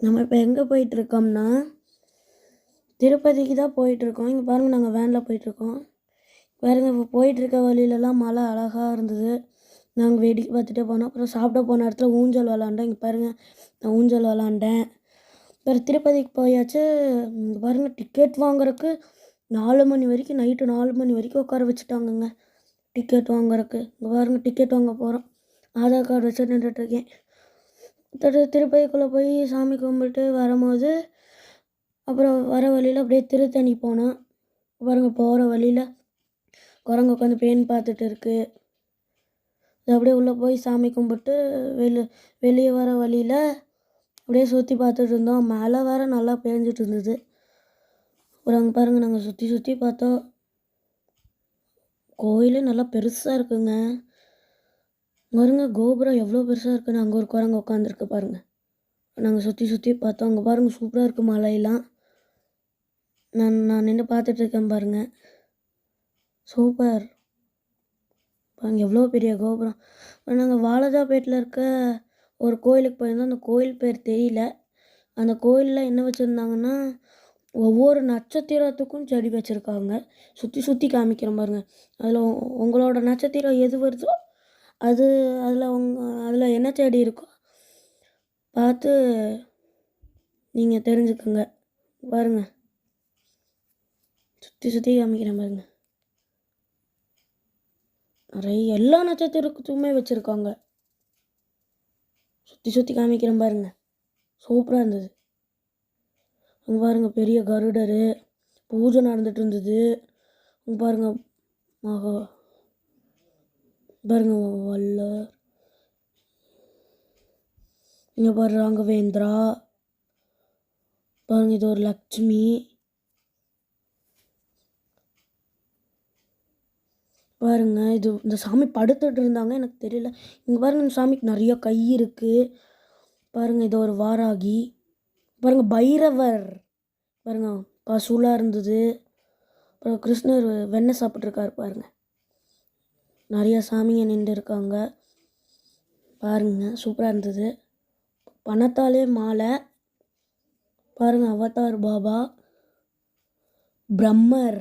நம்ம இப்போ எங்கே போயிட்டுருக்கோம்னா திருப்பதிக்கு தான் போயிட்டுருக்கோம். இங்கே பாருங்கள் நாங்கள் வேனில் போயிட்டுருக்கோம். பாருங்கள் இப்போ போயிட்டுருக்க வழியிலலாம் மழை அழகாக இருந்தது. நாங்கள் வேடிக்கை பார்த்துட்டே போனோம். அப்புறம் சாப்பிட போன இடத்துல ஊஞ்சல் விளாண்டோம். இங்கே பாருங்கள் நான் ஊஞ்சல் விளாண்டேன். அப்புறம் திருப்பதிக்கு போயாச்சு. இங்கே பாருங்கள் டிக்கெட் வாங்குறதுக்கு நாலு மணி வரைக்கும் நைட்டு நாலு மணி வரைக்கும் உட்கார வச்சுட்டாங்கங்க. டிக்கெட் வாங்குறதுக்கு. இங்கே பாருங்கள் டிக்கெட் வாங்க போகிறோம் ஆதார் கார்டு வச்சு நின்றுட்டுருக்கேன் திரு திருப்பதிக்குள்ளே போய் சாமி கும்பிட்டு வரும்போது அப்புறம் வர வழியில் அப்படியே திருத்தணி போனோம். பாருங்க போகிற வழியில் குரங்கு உட்காந்து பேன் பார்த்துட்டு இருக்குது அப்படியே உள்ளே போய் சாமி கும்பிட்டு வெளி வெளியே வர வழியில் அப்படியே சுற்றி பார்த்துட்டு இருந்தோம். மழை வேறு நல்லா பேஞ்சிட்டு இருந்தது. அப்புறம் அங்கே பாருங்கள் நாங்கள் சுற்றி சுற்றி பார்த்தோம். கோயிலே நல்லா பெருசாக இருக்குங்க. பாருங்க கோபுரம் எவ்வளோ பெருசாக இருக்குன்னு அங்கே ஒரு குரங்கு உட்காந்துருக்கு பாருங்கள் நாங்கள் சுற்றி சுற்றி பார்த்தோம். அங்கே பாருங்கள் சூப்பராக இருக்குது மலையெல்லாம். நான் நான் நின்று பார்த்துட்ருக்கேன் பாருங்கள் சூப்பர். பாருங்க எவ்வளோ பெரிய கோபுரம். நாங்கள் வாலஜாபேட்டில் இருக்க ஒரு கோயிலுக்கு போயிருந்தோம். அந்த கோயில் பேர் தெரியல. அந்த கோயிலில் என்ன வச்சுருந்தாங்கன்னா ஒவ்வொரு நட்சத்திரத்துக்கும் செடி வச்சுருக்காங்க. சுற்றி சுற்றி காமிக்கிறோம் பாருங்க. அதில் உங்களோட நட்சத்திரம் எது வருதோ அது அதில் உங்கள் அதில் என்ன செடி இருக்கோ பார்த்து நீங்கள் தெரிஞ்சுக்கோங்க. பாருங்க. சுற்றி சுற்றி காமிக்கிறேன் பாருங்க. நிறைய எல்லா நட்சத்திரத்துக்குமே வச்சுருக்காங்க. சுற்றி சுற்றி காமிக்கிறேன் பாருங்க. சூப்பராக இருந்தது. அங்கே பாருங்கள் பெரிய கருடர். பூஜை நடந்துட்டு இருந்தது. அங்கே பாருங்க மகா பாருங்க வல்லர் இங்கே பாரு ராகவேந்திரா. பாருங்க இது ஒரு லக்ஷ்மி. பாருங்க இது இந்த சாமி படுத்துட்டு இருந்தாங்க எனக்கு தெரியல. இங்கே பாருங்க இந்த சாமிக்கு நிறைய கை இருக்கு. பாருங்க இது ஒரு வாராகி. பாருங்க பைரவர். பாருங்க பசுலாக இருந்தது. அப்புறம் கிருஷ்ணர் வெண்ணெய் சாப்பிட்ருக்காரு பாருங்கள் நிறைய சாமிங்க நின்று இருக்காங்க பாருங்க சூப்பராக இருந்தது. பணத்தாலே மாலை. பாருங்க அவதார் பாபா. பிரம்மர்.